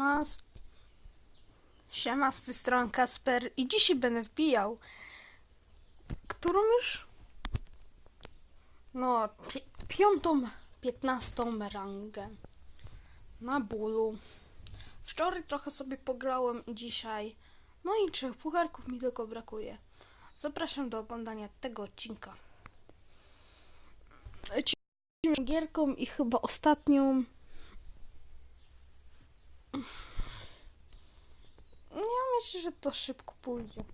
Siema. Siema, z tej strony Kasper i dzisiaj będę wbijał. Którą już? No, pi piątą, piętnastą rangę. Na bólu. Wczoraj trochę sobie pograłem i dzisiaj. No i trzech pucharków mi tylko brakuje. Zapraszam do oglądania tego odcinka. Gierką i chyba ostatnią. Myślę, że to szybko pójdzie.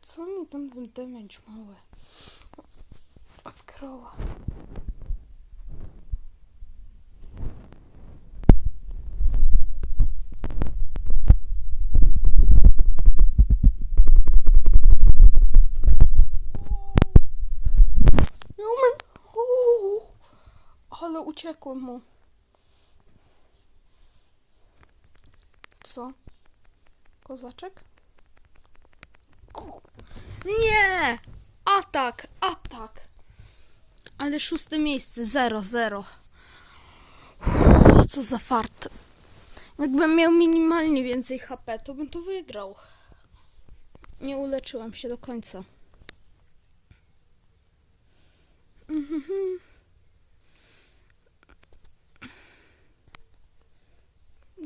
Co mi tam ten damage mały odkryła? Ale uciekłem mu. Co? Kozaczek? Nie! Atak! Atak! Ale szóste miejsce, 0-0. Co za fart. Jakbym miał minimalnie więcej HP, to bym to wygrał. Nie uleczyłem się do końca.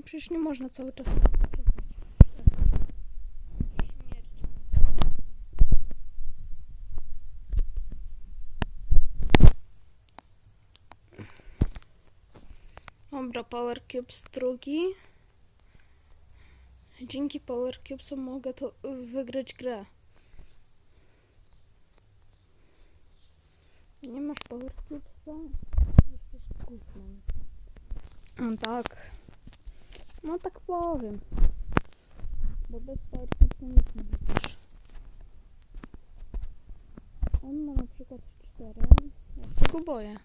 Przecież nie można cały czas. Dobra, Power Cubes drugi. Dzięki Power Cubesom mogę to wygrać grę. Nie masz Power Cubesa? Jesteś gównem. No tak. No tak powiem. Bo bez Cubesa nic nie wygrasz. On ma na przykład cztery. Ja się go boję.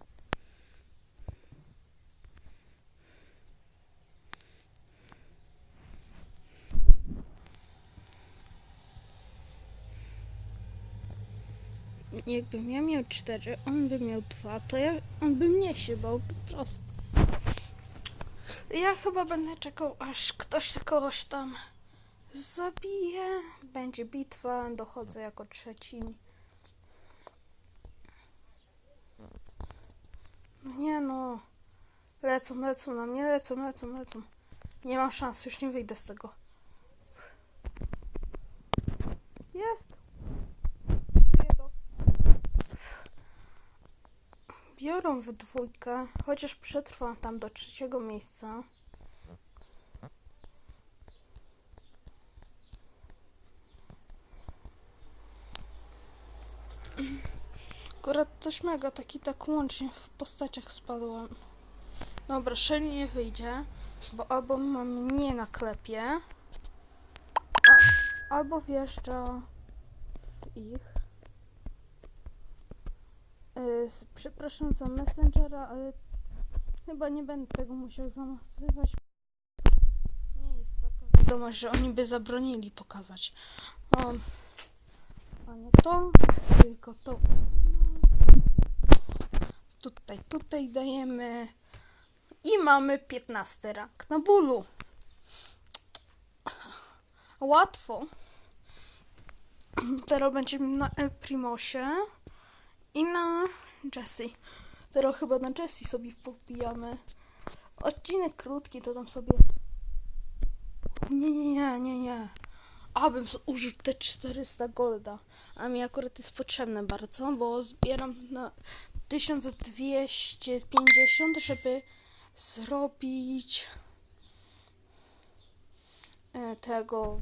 Jakbym ja miał cztery, on by miał dwa, to ja, on by mnie się bał po prostu. Ja chyba będę czekał, aż ktoś kogoś tam zabije. Będzie bitwa, dochodzę jako trzeci. No nie no. Lecą, lecą na mnie, lecą, lecą, lecą. Nie mam szans, już nie wyjdę z tego. Jest. Żyję to. Biorą w dwójkę, chociaż przetrwam tam do trzeciego miejsca. Akurat coś mega, taki tak łącznie w postaciach spadłem. Dobra, Shelly nie wyjdzie, bo albo mam nie na klepie, a, albo wjeżdża w ich. Y, Przepraszam za Messengera, ale chyba nie będę tego musiał zamazywać. Nie jest taka wiadomość, że oni by zabronili pokazać. O, a nie to, tylko to. Tutaj, tutaj dajemy. I mamy 15 rank na bólu. Łatwo. Teraz będziemy na El Primosie. I na Jessie. Teraz chyba na Jessie sobie pobijamy. Odcinek krótki, to tam sobie. Nie, nie, nie, nie, nie. Abym z- użył te 400 golda. A mi akurat jest potrzebne bardzo, bo zbieram na 1250, żeby zrobić e, tego.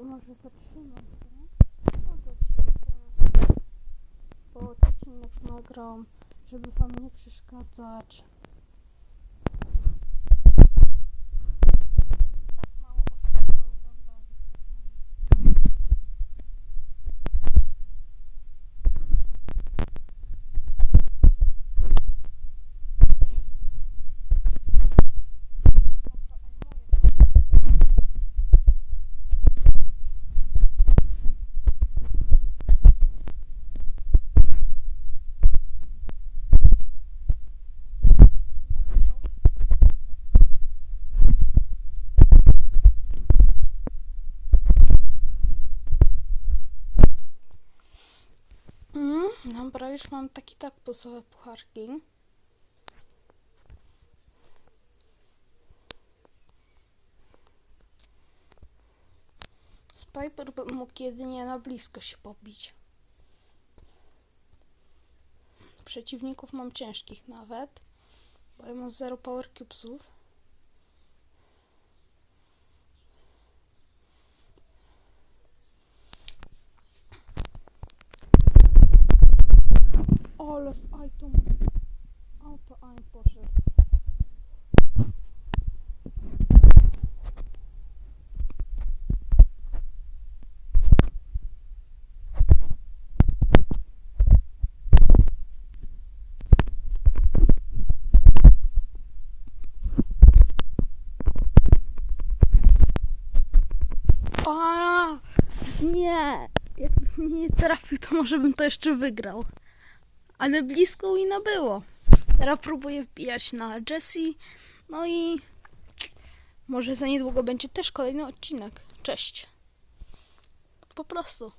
Czekaj, może zatrzymam to. No to czekaj. Bo odcinek nagram, żeby wam nie przeszkadzać. Dobra, już mam taki tak plusowe pucharki. Z Piper bym mógł jedynie na blisko się pobić. Przeciwników mam ciężkich nawet, bo ja mam 0 power cubesów. Ale z item. Auto aim poszedł. A, nie. Jakbym nie trafił, to może bym to jeszcze wygrał. Ale blisko wina było. Teraz próbuję wbijać na Jessie. No i może za niedługo będzie też kolejny odcinek. Cześć. Po prostu.